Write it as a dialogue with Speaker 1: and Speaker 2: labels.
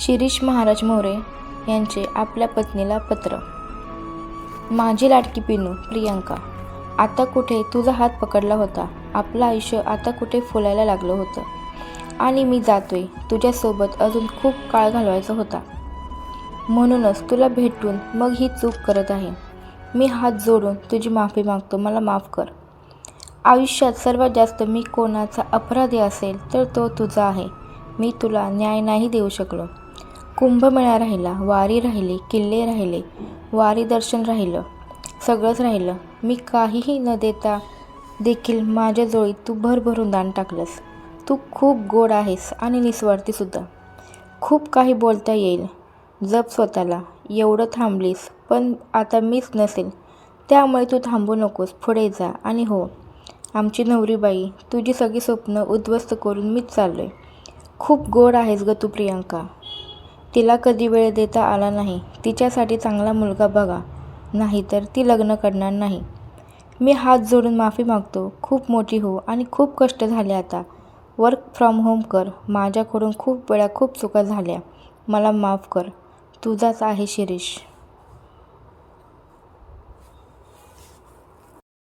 Speaker 1: शिरीष महाराज मोरे यांचे आपल्या पत्नीला पत्र. माझी लाडकी पिनू प्रियांका आता कुठे? तुझा हात पकडला होता. आपलं आयुष्य आता कुठे फुलायला लागलं होतं? आणि मी जातोय. तुझ्यासोबत अजून खूप काळ घालवायचा होता. म्हणूनच तुला भेटून मग ही चूक करत आहे. मी हात जोडून तुझी माफी मागतो. मला माफ कर. आयुष्यात सर्वात जास्त मी कोणाचा अपराधी असेल तर तो तुझा आहे. मी तुला न्याय नाही देऊ शकलो. कुंभमेळा राहिला वारी राहिली किल्ले राहिले वारी दर्शन राहिलं सगळंच राहिलं. मी काहीही न देता देखील माझ्या जोळीत तू भरभरून दान टाकलंस. तू खूप गोड आहेस आणि निस्वार्थीसुद्धा खूप काही बोलता येईल जप स्वतःला. एवढं थांबलीस पण आता मीच नसेल. त्यामुळे तू थांबू नकोस पुढे जा आणि हो. आमची नवरीबाई तुझी सगळी स्वप्न उद्ध्वस्त करून मीच चाललो आहे खूप गोड आहेस ग तू प्रियांका. तिला कधी वेळ देता आला नाही. तिच्यासाठी चांगला मुलगा बघा. नाहीतर ती लग्न करणार नाही. मी हात जोडून माफी मागतो. खूप मोठी हो आणि खूप कष्ट झाले आता. वर्क फ्रॉम होम कर. माझ्याकडून खूप वेळा खूप चुका झाल्या. मला माफ कर. तुझाच आहे शिरीष.